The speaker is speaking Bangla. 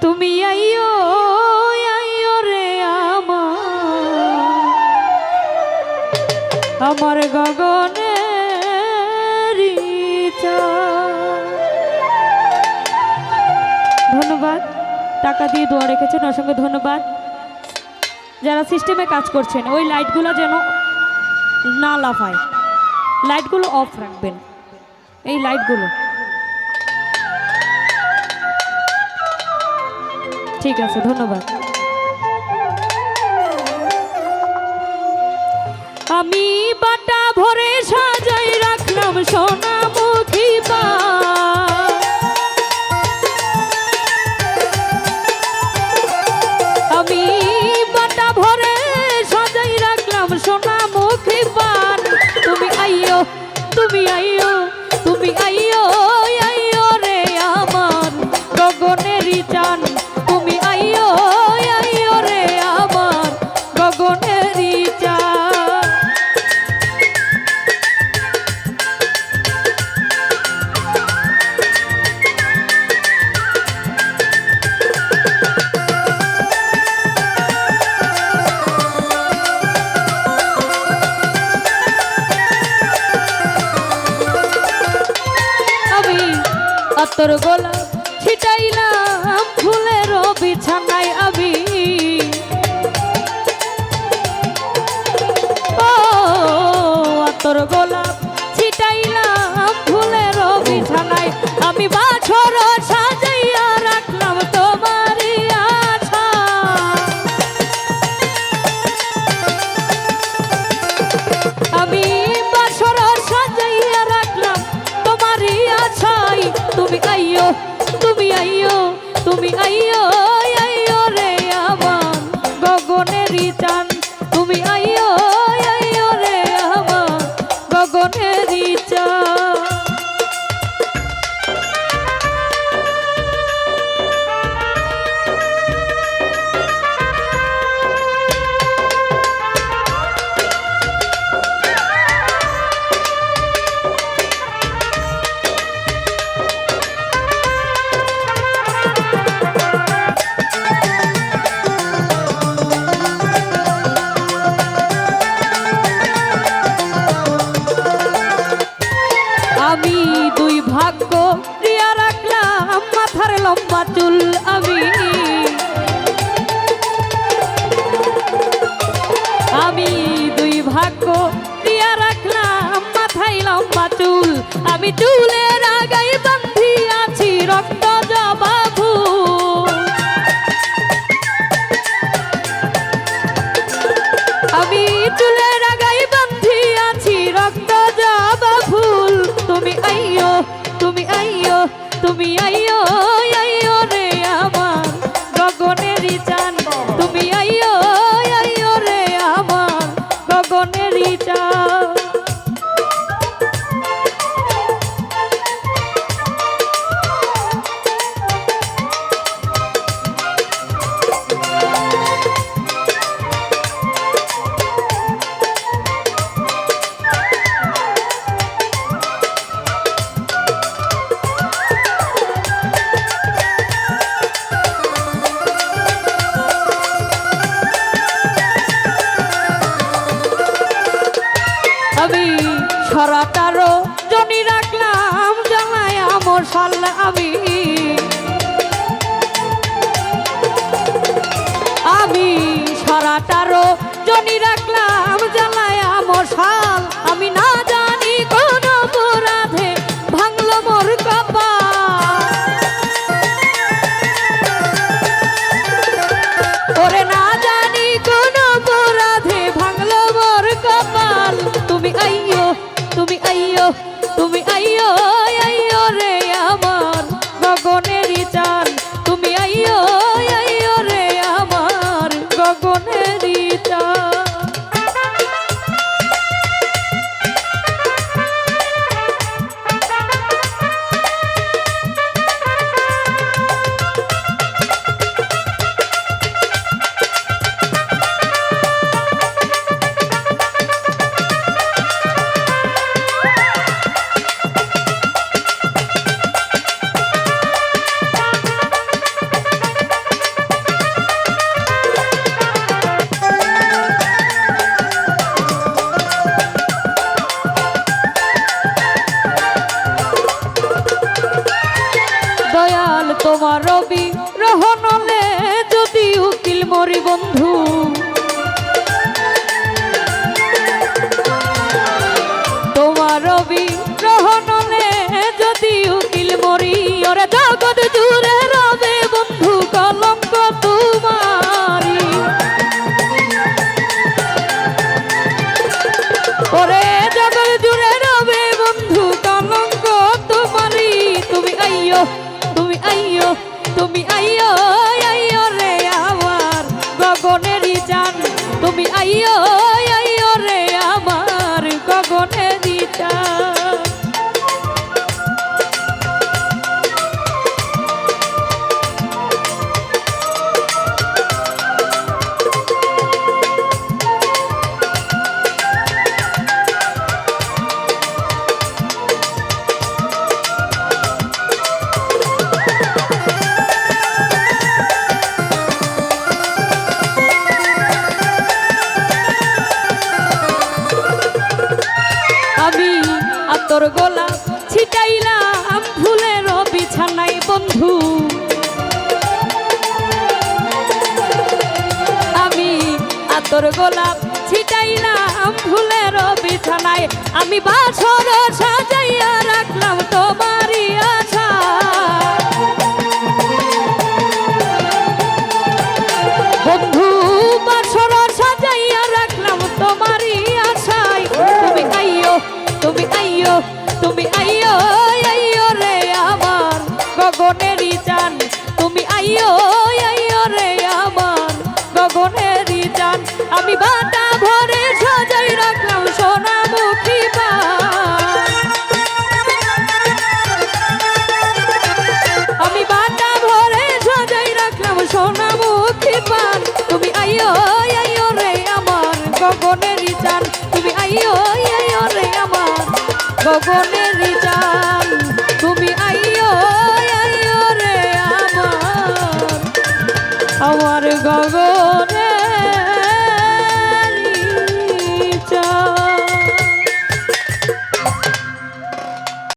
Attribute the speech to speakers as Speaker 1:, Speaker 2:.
Speaker 1: তুমি আইও আইও রে আমার। গগনে ধন্যবাদ। টাকা দিয়ে দোয়া রেখেছেন অসংখ্য ধন্যবাদ। যারা সিস্টেমে কাজ করছেন, ওই লাইটগুলো যেন না লাফায়। লাইটগুলো অফ রাখবেন। এই লাইটগুলো। ঠিক আছে ধন্যবাদ। আমি বাটা ভরে সাজাই রাখলাম সোনা। ছিটাইলাম ফুলের বিছানায় আবি ও তোর গোলাপ ছিটাইলাম ফুলের বিছানায় আমি। বাছর comigo aí. তুমি আই ফল আমি আমি সারাটারও জনি রাখ। তোমার রবি রহনলে যদি উকিল মরি বন্ধু। তোমার রবি রহনলে যদি উকিল মরি, ওরে জগৎ জুড়ে রবে বন্ধু কলঙ্ক তোমারি ওরে জগৎ জুড়ে রবে বন্ধু কলঙ্ক তোমারি তুমি আইয়ো আইয়ো তুমি আইয়ো আইয়ো রে আমার গগনেরই জান। তুমি আইয়ো আতর গোলাপ ছিটাইলাম ফুলের বিছানায়। আমি বাছর সাজাইয়া রাখলাম তোমারই বাসর সাজাইয়া রাখলাম তুমি তুমি তুমি আইয়ো আইয়ো রে আমার গগনেরই চান। তুমি আইয়ো আমি বাটা ভরে সাজাই রাখলাম সোনামুখী পা। আমি বাটা ভরে সাজাই রাখলাম সোনা মুখী পান তুমি আইও আইও রে আমার গগনের চান তুমি আইও আইও রে আমার গগনের চান